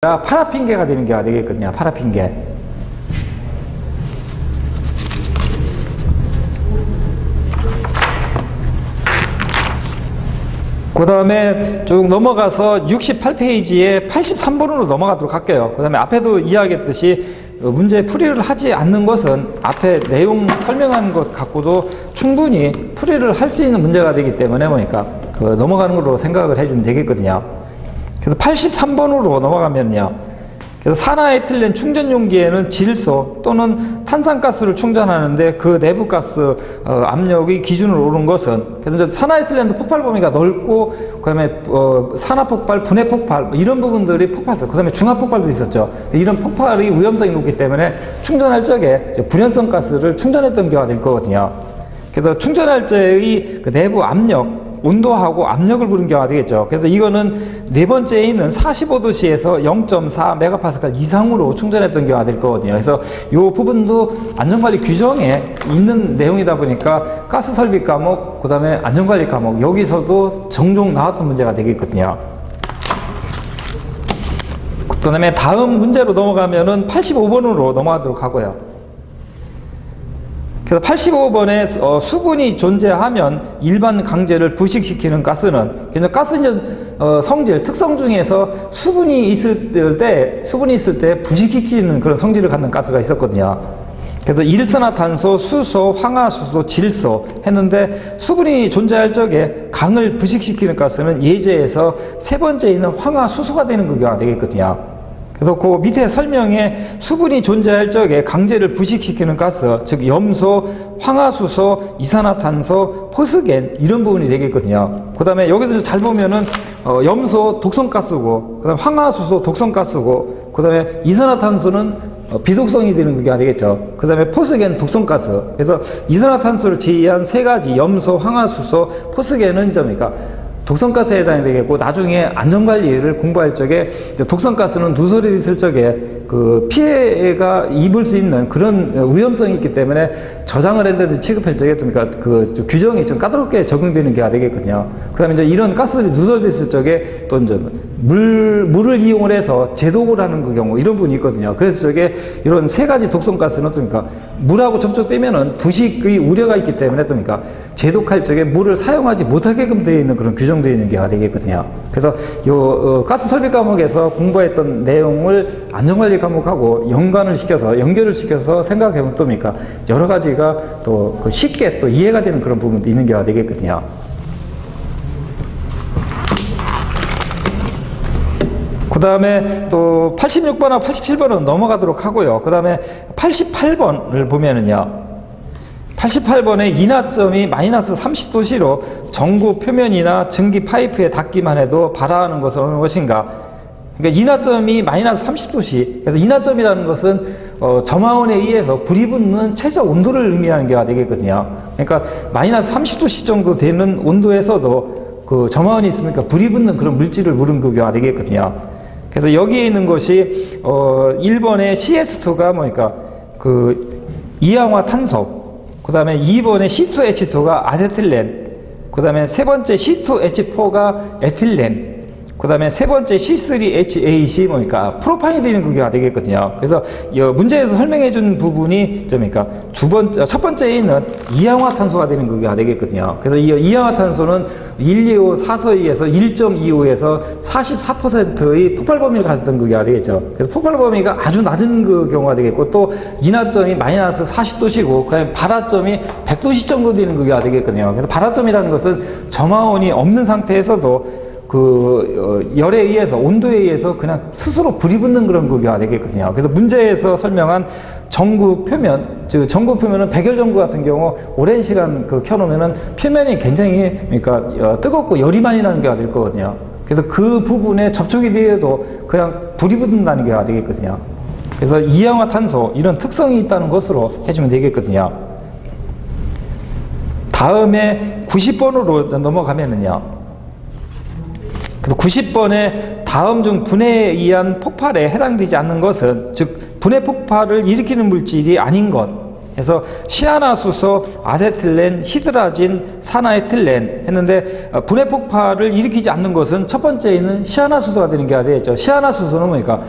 파라핀계가 되는 게 되겠거든요. 파라핀계. 그 다음에 쭉 넘어가서 68페이지에 83번으로 넘어가도록 할게요. 그 다음에 앞에도 이야기했듯이 어, 문제 풀이를 하지 않는 것은 앞에 내용 설명한 것 갖고도 충분히 풀이를 할 수 있는 문제가 되기 때문에 뭐니까 그 넘어가는 걸로 생각을 해주면 되겠거든요. 그래서 83번으로 넘어가면요. 그래서 산화에틸렌 충전 용기에는 질소 또는 탄산가스를 충전하는데 그 내부 가스 어, 압력이 기준으로 오른 것은 그래서 산화에틸렌도 폭발 범위가 넓고 그다음에 어, 산화 폭발, 분해 폭발 뭐 이런 부분들이 폭발도 그다음에 중화 폭발도 있었죠. 이런 폭발이 위험성이 높기 때문에 충전할 적에 불연성 가스를 충전했던 경우가 될 거거든요. 그래서 충전할 때의 그 내부 압력 온도하고 압력을 부른 경우가 되겠죠. 그래서 이거는 네 번째에 있는 45도씨에서 0.4 메가파스칼 이상으로 충전했던 경우가 될 거거든요. 그래서 이 부분도 안전관리 규정에 있는 내용이다 보니까 가스 설비 과목, 그 다음에 안전관리 과목, 여기서도 종종 나왔던 문제가 되겠거든요. 그 다음에 다음 문제로 넘어가면은 85번으로 넘어가도록 하고요. 그래서 85번에 어, 수분이 존재하면 일반 강제를 부식시키는 가스는 그냥 가스인전 어, 성질 특성 중에서 수분이 있을 때 수분이 있을 때 부식시키는 그런 성질을 갖는 가스가 있었거든요. 그래서 일산화탄소, 수소, 황화수소, 질소 했는데 수분이 존재할 적에 강을 부식시키는 가스는 예제에서 세 번째 있는 황화수소가 되는 거가 되겠거든요. 그래서 그 밑에 설명에 수분이 존재할 적에 강제를 부식시키는 가스, 즉 염소, 황화수소, 이산화탄소, 포스겐 이런 부분이 되겠거든요. 그 다음에 여기서 잘 보면은 어, 염소 독성가스고, 그 다음에 황화수소 독성가스고, 그 다음에 이산화탄소는 어, 비독성이 되는 그게 되겠죠. 그 다음에 포스겐 독성가스. 그래서 이산화탄소를 제외한 세 가지 염소, 황화수소, 포스겐은 점이니까 독성가스에 해당이 되겠고 나중에 안전관리를 공부할 적에 독성가스는 누설이 있을 적에 그 피해가 입을 수 있는 그런 위험성이 있기 때문에 저장을 했는데 취급할 적에 그러니까 그 규정이 좀 까다롭게 적용되는 게 되겠거든요. 그다음에 이제 이런 가스들이 누설됐을 적에 또 이제 물 물을 이용을 해서 제독을 하는 그 경우 이런 부분이 있거든요. 그래서 저게 이런 세 가지 독성가스는 그러니까 물하고 접촉되면은 부식의 우려가 있기 때문에 그러니까 제독할 적에 물을 사용하지 못하게끔 되어 있는 그런 규정되어 있는 게 되겠거든요. 그래서 요 어, 가스 설비 과목에서 공부했던 내용을 안전관리 과목하고 연관을 시켜서 연결을 시켜서 생각해 보면 또니까 여러 가지가 또그 쉽게 또 이해가 되는 그런 부분도 있는 게 되겠거든요. 그 다음에 또 86번하고 87번은 넘어가도록 하고요. 그 다음에 88번을 보면은요. 88번에 인하점이 마이너스 30도씨로 전구 표면이나 전기 파이프에 닿기만 해도 발화하는 것은 어느 것인가? 그러니까 인하점이 마이너스 30도씨. 그래서 인하점이라는 것은 어, 점화원에 의해서 불이 붙는 최저 온도를 의미하는 게 되겠거든요. 그러니까 마이너스 30도씨 정도 되는 온도에서도 그 점화원이 있으니까 불이 붙는 그런 물질을 물은 그게 되겠거든요. 그래서 여기에 있는 것이 어, 1번의 CS2가 뭐니까 그 이氧화 탄소 그 다음에 2번에 C2H2가 아세틸렌, 그 다음에 세 번째 C2H4가 에틸렌, 그 다음에 세 번째 C3H8이 뭐니까 그게 되겠거든요. 그래서 문제에서 설명해 준 부분이 점니까 두 번째, 첫 번째에 있는 이氧화탄소가 되는 그게 되겠거든요. 그래서 이 이氧화탄소는 125 사서에서 1.25에서 44%의 폭발 범위를 가졌던 그게 되겠죠. 그래서 폭발 범위가 아주 낮은 그 경우가 되겠고 또 인하점이 마이너스 40도시고 그다음에 발화점이 100도시 정도 되는 그게 되겠거든요. 그래서 발화점이라는 것은 점화원이 없는 상태에서도 그 어, 열에 의해서 온도에 의해서 그냥 스스로 불이 붙는 그런 거가 되겠거든요. 그래서 문제에서 설명한 전구 표면, 즉 전구 표면은 백열 전구 같은 경우 오랜 시간 그 켜놓으면은 표면이 굉장히 그러니까 어, 뜨겁고 열이 많이 나는 게가 될 거거든요. 그래서 그 부분에 접촉이 되어도 그냥 불이 붙는다는 게가 되겠거든요. 그래서 이氧화 탄소 이런 특성이 있다는 것으로 해주면 되겠거든요. 다음에 90번으로 넘어가면은요. 90번에 다음 중 분해에 의한 폭발에 해당되지 않는 것은 즉 분해 폭발을 일으키는 물질이 아닌 것 그래서 시아나수소, 아세틸렌, 히드라진, 산화에틸렌 했는데 어, 분해 폭발을 일으키지 않는 것은 첫 번째는 시아나수소가 되는 게 되겠죠. 시아나수소는 뭐니까